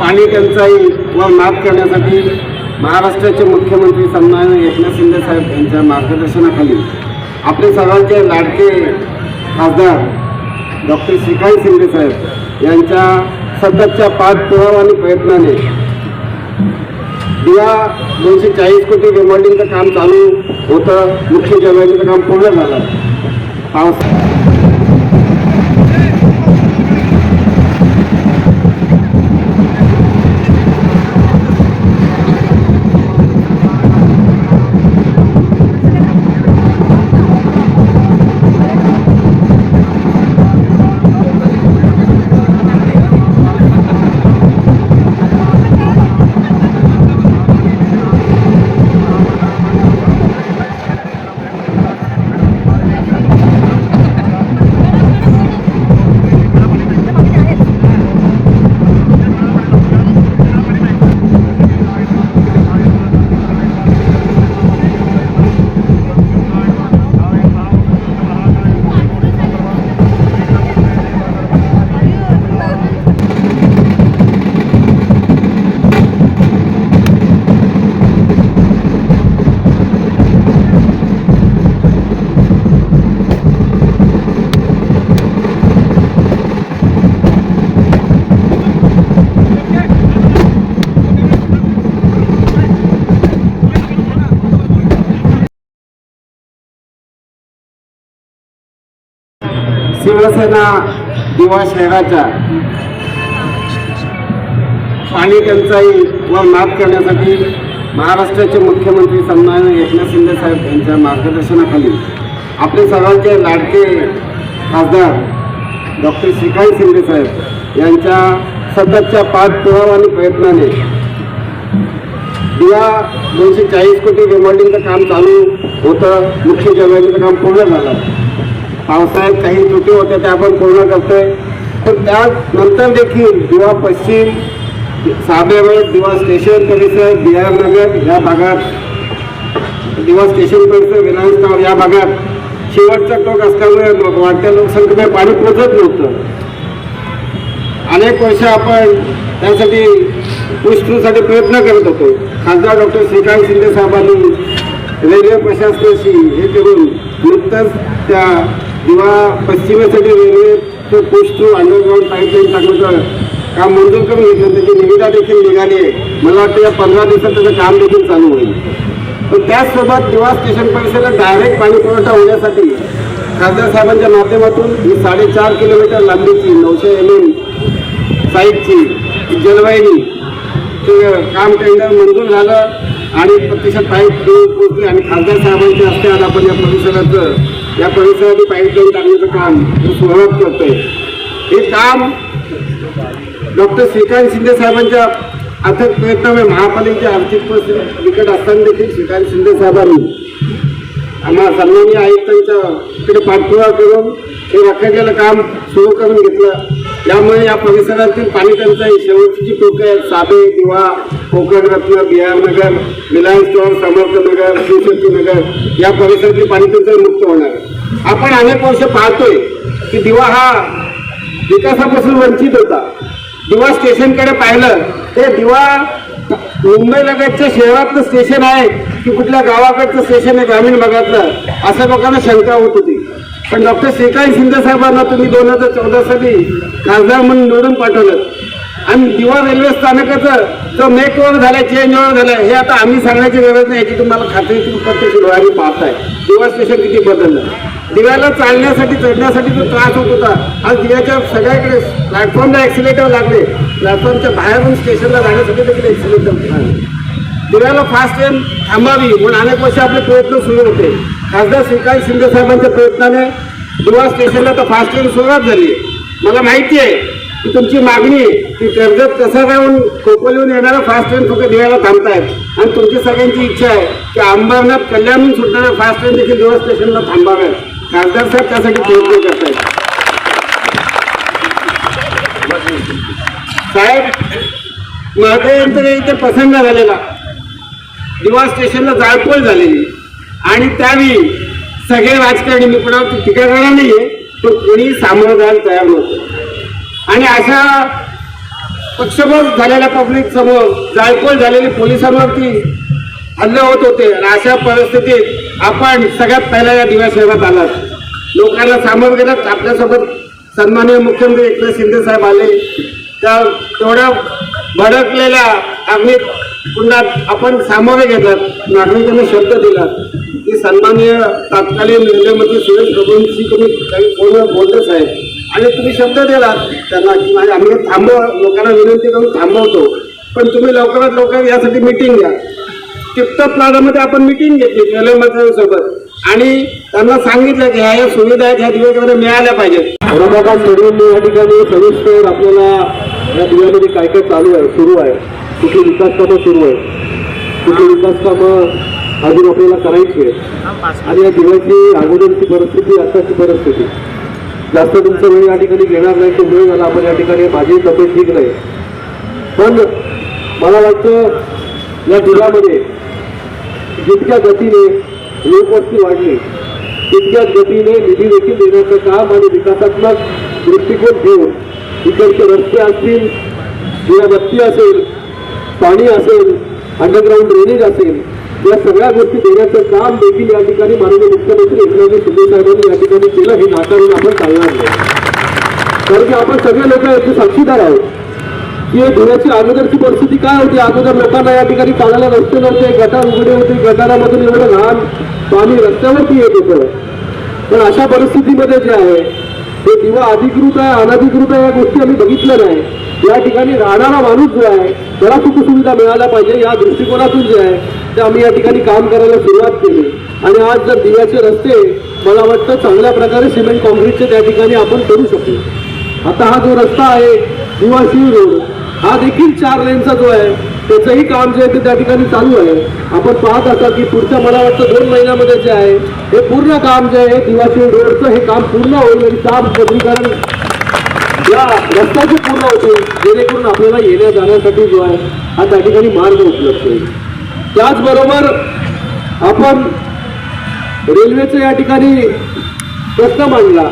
पाणी टंचाई व माफ करण्यासाठी महाराष्ट्राचे मुख्यमंत्री सन्माननीय एकनाथ शिंदे साहेब यांच्या मार्गदर्शनाखाली आपले सर्वांचे लाडके खासदार डॉक्टर श्रीकांत शिंदे साहेब यांच्या सततच्या पाठपुरावा आणि प्रयत्नाने दिवा दोनशे चाळीस कोटी रिमॉल्डिंगचं काम चालू होतं मुख्य जलवाहिनीचं काम पूर्ण झालं. पावसा शिवसेना दिवा शहराच्या पाणी टंचाई व मात करण्यासाठी महाराष्ट्राचे मुख्यमंत्री सन्मान एकनाथ शिंदे साहेब यांच्या मार्गदर्शनाखाली आपले सर्वांचे लाडके खासदार डॉक्टर श्रीकांत शिंदे साहेब यांच्या सततच्या पाठपुरावा आणि प्रयत्नाने दिवा दोनशे चाळीस कोटी रिमॉल्डिंगचं काम चालू होतं. मुख्य जलवाहिनीचं काम पूर्ण झालं. पावसाळ्यात काही त्रुटी होत्या त्या आपण पूर्ण करतोय. पण त्यानंतर देखील दिवा पश्चिम साबेवळ दिवा स्टेशन परिसर बिहार नगर या भागात दिवा स्टेशन परिसर विलायन्स या भागात शेवटचा टोक असल्यामुळे वाढत्या लोकसंख्येमुळे पाणी पोचत नव्हतं. अनेक वर्ष आपण त्यासाठी पुष्टीसाठी प्रयत्न करत होतो. खासदार डॉक्टर श्रीकांत शिंदे साहेबांनी रेल्वे प्रशासनाशी हे करून नुकतंच त्या किंवा पश्चिमेसाठी रेल्वे पुष्टू अंडरग्राऊंड पाईपलाईन टाकण्याचं काम मंजूर करून घेतलं त्याची निविदा देखील निघाली आहे. मला वाटतं या पंधरा दिवसात त्याचं काम देखील चालू होईल. पण त्याचसोबत किंवा स्टेशन परिसरात डायरेक्ट पाणी पुरवठा होण्यासाठी खासदार साहेबांच्या माध्यमातून ही साडेचार किलोमीटर लांबीची नऊशे एम एम साईटची जलवाहिनी ते काम टेंडर मंजूर झालं आणि प्रतिशत पाईप घेऊन पोहोचले आणि खासदार साहेबांच्या हस्ते आज आपण या परिसराचं या परिसरात पाईपलाईन टाकण्याचं काम हे सुरुवात करतोय. हे काम डॉक्टर श्रीकांत शिंदे साहेबांच्या अथक प्रयत्नामुळे महापालिकेची आर्थिक परिस्थिती बिकट असताना देखील श्रीकांत शिंदे साहेबांनी आम्हा सन्माननीय आयुक्तांच्या कडे पाठपुरावा करून हे रखडलेलं काम सुरू करून घेतलं. त्यामुळे या परिसरातील पाणी टंचाई शेवटची जी टोकं आहेत. साबे दिवा कोकण रत्न बिहार रिलायन्स स्टोअर समर्थनगर नगर या परिसरातील पाणी टंचाई मुक्त होणार. आहे. आपण अनेक वर्ष पाहतोय की दिवा हा विकासापासून वंचित होता. दिवा स्टेशनकडे पाहिलं तर दिवा मुंबई लगतच्या शहरातलं स्टेशन आहे की कुठल्या गावाकडचं स्टेशन आहे ग्रामीण भागातलं? असं लोकांना शंका होत होती. पण डॉक्टर श्रीकांत शिंदे साहेबांना तुम्ही दोन हजार चौदा साली खासदार म्हणून निवडून पाठवलं. आणि दिवा रेल्वे स्थानकाचं तो नेटवर्क ओव्हर झालाय चेंज ओव्हर झालाय हे आता आम्ही सांगण्याची गरज नाही की तुम्हाला खात्री तुम्ही प्रत्यक्ष डोळ्यांनी पाहताय. दिवा स्टेशन किती बदललं. दिव्याला चालण्यासाठी चढण्यासाठी जो त्रास होत होता आज दिव्याच्या सगळ्याकडे प्लॅटफॉर्मला ॲक्सिलेटर लागले. प्लॅटफॉर्मच्या बाहेरून स्टेशनला जाण्यासाठी देखील ॲक्सिलेटर लागले. दिव्याला फास्ट ट्रेन थांबावी म्हणून अनेक वर्ष आपले प्रयत्न सुरू होते. खासदार श्रीकांत शिंदे साहेबांच्या प्रयत्नाने दिवा स्टेशनला तर फास्ट ट्रेन सुरुवात झाली. मला माहिती आहे तुमची मागणी की कर्जत कसा राहून खोपोलीहून येणारा फास्ट ट्रेन फक्त दिव्याला थांबतायत. आणि तुमची सगळ्यांची इच्छा आहे की अंबरनाथ कल्याणहून सुटणारा फास्ट ट्रेन देखील दिवस स्टेशनला थांबाव्यात खासदार साहेब त्यासाठी प्रयत्न करतायत. आहेत साहेब महत्त्वाचा इथे प्रसंग झालेला. दिवा स्टेशनला जाळपोळ झालेली. आणि त्यावेळी सगळे राजकारणी मी कोणावर टीका करणार नाहीये पण कोणी सामोरं जायला तयार नव्हतं. आणि अशा पक्षपात झालेल्या पब्लिक समोर जायफळ झालेली पोलिसांवरती हल्ले होत होते. आणि अशा परिस्थितीत आपण सगळ्यात पहिल्या या दिव्या आलात लोकांना सामोरं गेलात आपल्यासोबत सन्माननीय मुख्यमंत्री एकनाथ शिंदे साहेब आले. त्या तेवढ्या भडकलेल्या अग्नीत पुन्हा आपण सामोरे घेतात नागरिकांनी शब्द दिला. की सन्माननीय तात्कालीन रेल्वेमंत्री सुरेश प्रभूंशी तुम्ही काही फोनवर बोलतच आहे आणि तुम्ही शब्द दिलात त्यांना की नाही, आम्ही थांबव लोकांना विनंती करून थांबवतो. पण तुम्ही लवकरात लवकर यासाठी मिटिंग घ्या. तिप्त प्लाझामध्ये आपण मिटिंग घेतली रेल्वे मंत्र्यांसोबत आणि त्यांना सांगितलं की ह्या या सुविधा आहेत ह्या दिवसामध्ये मिळाल्या पाहिजेत. औरंगाबाद स्टेडियम या ठिकाणी सविस्तर आपल्याला या दिव्यामध्ये काय काय चालू आहे सुरू आहे. कुठली विकास कामं सुरू आहे कुठली विकास कामं अजून आपल्याला करायची आहे आणि या दिव्याची अगोदरची परिस्थिती आताची परिस्थिती. जास्त तुमचा वेळ या ठिकाणी घेणार नाही तो वेळ झाला आपण या ठिकाणी माझी तब्येत ठीक नाही. पण मला वाटतं या जिल्ह्यामध्ये जितक्या गतीने लोकवस्ती वाढली तितक्या गतीने निधी देखील देण्याचं काम आणि विकासात्मक दृष्टिकोन घेऊन इकडचे रस्ते असतील दिवाबत्ती असेल पाणी असेल अंडरग्राऊंड ड्रेनेज असेल या सगळ्या गोष्टी देण्याचं काम देखील या ठिकाणी माननीय मुख्यमंत्री एकनाथजी शिंदे साहेबांनी या ठिकाणी केलं हे नाकारून आपण चालणार नाही. कारण की आपण सगळे लोक याचे साक्षीदार आहोत. की धुळ्याची अगोदरची परिस्थिती काय होती? अगोदर लोकांना या ठिकाणी चालायला रस्ते नव्हते गटार उघडे होते गटारामधून एवढं लहान पाणी रस्त्यावरती येत होतं. पण अशा परिस्थितीमध्ये जे आहे हे दिवा अधिकृत आहे अनधिकृत आहे या गोष्टी आम्ही बघितल्या नाही. या ठिकाणी राहणारा माणूस जो आहे त्याला सुखसुविधा मिळायला पाहिजे या दृष्टिकोनातून जे आहे ते आम्ही या ठिकाणी काम करायला सुरुवात केली. आणि आज जर दिव्याचे रस्ते मला वाटतं चांगल्या प्रकारे सिमेंट कॉन्क्रीटचे त्या ठिकाणी आपण करू शकू. आता हा जो रस्ता आहे दिवा शिव रोड हा देखील चार लेनचा जो आहे त्याचंही काम जे आहे ते त्या ठिकाणी चालू आहे. आपण पाहत असाल की पुढच्या मला वाटतं दोन महिन्यामध्ये जे आहे हे पूर्ण काम जे आहे दिवाशी रोडचं हे काम पूर्ण होईल आणि काम पदरीकरण या रस्त्याचे पूर्ण होतील जेणेकरून आपल्याला येण्या जाण्यासाठी जो आहे हा त्या ठिकाणी मार्ग उपलब्ध होईल. त्याचबरोबर आपण रेल्वेचं या ठिकाणी प्रश्न मांडला.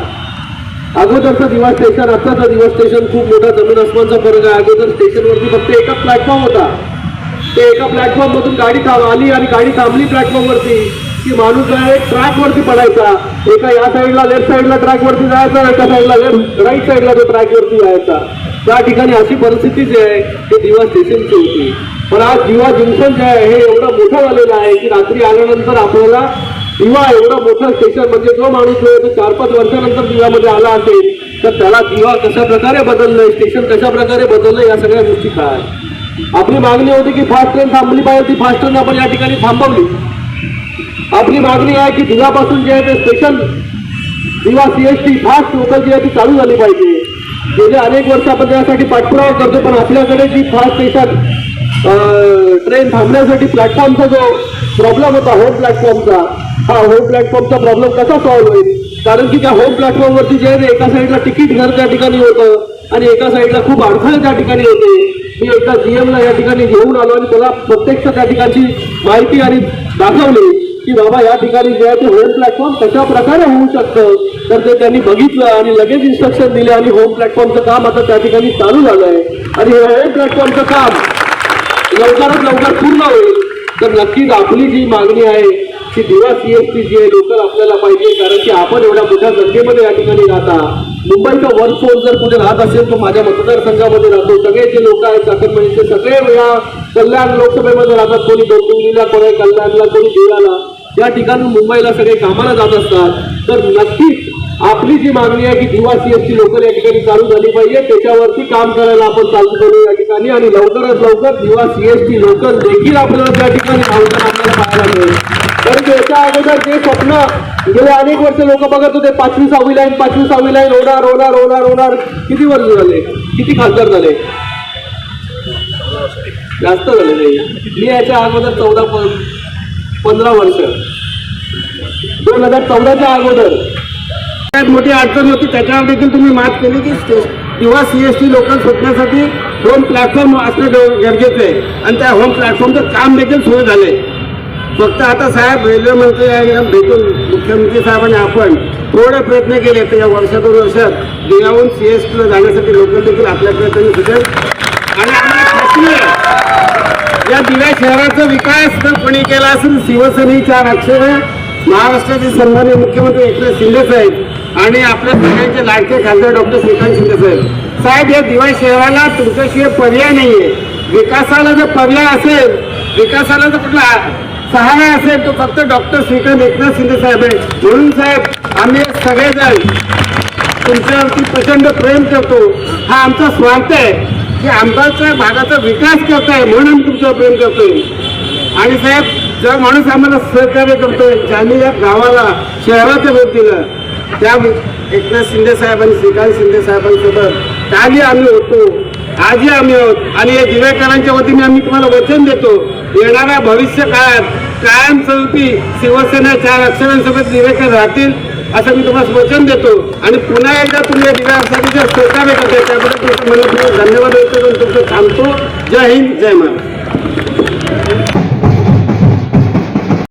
अगोदरचा दिवा स्टेशन आत्ताचा दिवा स्टेशन खूप मोठा जमीन आसमानचा फरक आहे. अगोदर स्टेशनवरती फक्त एका प्लॅटफॉर्म होता. ते एका प्लॅटफॉर्म मधून गाडी थांब आली आणि गाडी थांबली प्लॅटफॉर्म वरती की माणूस जो आहे ट्रॅक वरती पडायचा. एका या साईडला लेफ्ट साईडला ट्रॅक वरती जायचा एका साईडला लेफ्ट राईट साईडला तो ट्रॅक वरती जायचा. त्या ठिकाणी अशी परिस्थिती जी आहे ते दिवा स्टेशनची होती. पण आज दिवा जंक्शन जे आहे हे एवढं मोठं झालेलं आहे की रात्री आल्यानंतर आपल्याला दिवा एवढं मोठं स्टेशन म्हणजे जो माणूस जो चार पाच वर्षानंतर दिव्यामध्ये आला असेल तर त्याला दिवा कशा प्रकारे बदललंय स्टेशन कशा प्रकारे बदललंय या सगळ्या गोष्टी काय आपली मागणी होती की फास्ट ट्रेन थांबली पाहिजे ती फास्ट ट्रेन आपण या ठिकाणी थांबवली. आपली मागणी आहे की दिवापासून जे आहे ते स्टेशन दिवा सीएसटी फास्ट लोकल जी आहे ती चालू झाली पाहिजे. गेले अनेक वर्ष आपण त्यासाठी पाठपुरावा करतो पण आपल्याकडे जी फास्ट स्टेशन ट्रेन थांबण्यासाठी प्लॅटफॉर्मचा जो प्रॉब्लेम होता होम प्लॅटफॉर्मचा हा होम प्लॅटफॉर्मचा प्रॉब्लेम कसा सॉल्व्ह होईल? कारण की त्या होम प्लॅटफॉर्मवरती जे आहे एका साईडला तिकीट घर त्या ठिकाणी होतं आणि एका साईडला खूप अडथळे त्या ठिकाणी होते. मी एकदा GM या ठिकाणी घेऊन आलो आणि त्याला प्रत्यक्ष त्या ठिकाणची माहिती आणि दाखवली की बाबा या ठिकाणी जे आहे ते होम प्लॅटफॉर्म कशा प्रकारे होऊ शकतं. तर ते त्यांनी बघितलं आणि लगेच इन्स्ट्रक्शन दिले आणि होम प्लॅटफॉर्मचं काम आता त्या ठिकाणी चालू झालंय. आणि हे होम प्लॅटफॉर्मचं काम लवकरात लवकर पूर्ण होईल. तर नक्कीच आपली जी मागणी आहे ती दिवा सीएसटी जी आहे लोकल आपल्याला पाहिजे. कारण की आपण एवढ्या मोठ्या संख्येमध्ये या ठिकाणी राहता. मुंबईचा वन फोर्स जर कुठे राहत असेल तर माझ्या मतदारसंघामध्ये राहतो. सगळे जे लोक आहेत चाकरमणीचे सगळे या कल्याण लोकसभेमध्ये राहतात. कोणी डोंबिवलीला कोणी कल्याणला कोणी देवाला या ठिकाणी मुंबईला सगळे कामाला जात असतात. तर नक्कीच आपली जी मागणी आहे की दिवा सीएसटी लोकल या ठिकाणी चालू झाली पाहिजे. त्याच्यावरती काम करायला आपण चालू करू या ठिकाणी आणि लवकरात लवकर दिवा सीएससी लोकल देखील आपल्याला त्या ठिकाणी धावताना आपल्याला पाहायला मिळेल. कारण याच्या अगोदर जे स्वप्न गेले अनेक वर्ष लोक बघत होते पाचवी सहावी लाईन पाचवी सहावी लाईन होणार होणार होणार होणार किती वर्ष झाले? किती खासदार झाले? जास्त झाले नाही. मी याच्या अगोदर चौदा पंधरा वर्ष. दोन हजार चौदाच्या अगोदर सगळ्यात मोठी अडचण होती. त्याच्यावर देखील तुम्ही मात केली की स्टे- किंवा सीएसटी लोकल सुटण्यासाठी होम प्लॅटफॉर्म असणं गरजेचं आहे. आणि त्या होम प्लॅटफॉर्मचं काम देखील सुरू झाले फक्त आता साहेब रेल्वे मंत्री भेटून मुख्यमंत्री साहेबांनी आपण थोडे प्रयत्न केले तर या वर्षातून वर्षात दिव्याहून सीएसटीला जाण्यासाठी लोकल देखील आपल्या प्रयत्नांनी सुटेल. दिव्या शहराचा विकास जर कोणी केला असेल शिवसेनेच्या अक्षर महाराष्ट्राचे सन्मान्य मुख्यमंत्री एकनाथ शिंदे साहेब आणि आपल्या सगळ्यांचे लाडके खासदार डॉक्टर श्रीकांत शिंदे साहेब. साहेब या दिवा शहराला तुमच्याशिवाय पर्याय नाहीये. विकासाला जर पर्याय असेल विकासाला जर कुठला सहारा असेल तो फक्त डॉक्टर श्रीकांत एकनाथ शिंदे साहेब आहे म्हणून साहेब आम्ही सगळेजण तुमच्यावरती प्रचंड प्रेम करतो. हा आमचा स्वार्थ आहे की आंबाच्या भागाचा विकास करताय म्हणून तुमच्यावर प्रेम करतोय. आणि साहेब जो माणूस आम्हाला सहकार्य करतोय ज्यांनी या गावाला शहराचं भेट दिलं त्या एकनाथ शिंदे साहेब आणि श्रीकांत शिंदे साहेबांसोबत त्याही आम्ही होतो आजही आम्ही आहोत. आणि या दिवेकरांच्या वतीने आम्ही तुम्हाला वचन देतो. येणाऱ्या भविष्य काळात कायमस्वरूपी शिवसेना चार अक्षरांसोबत दिवेकर राहतील असं मी तुम्हाला वचन देतो. आणि पुन्हा एकदा तुम्ही या दिव्यासाठी जर सहकार्य करताय त्याबद्दल तुमचं मनपूर्वक धन्यवाद देतो आणि तुमचं थांबतो. जय हिंद जय महाराज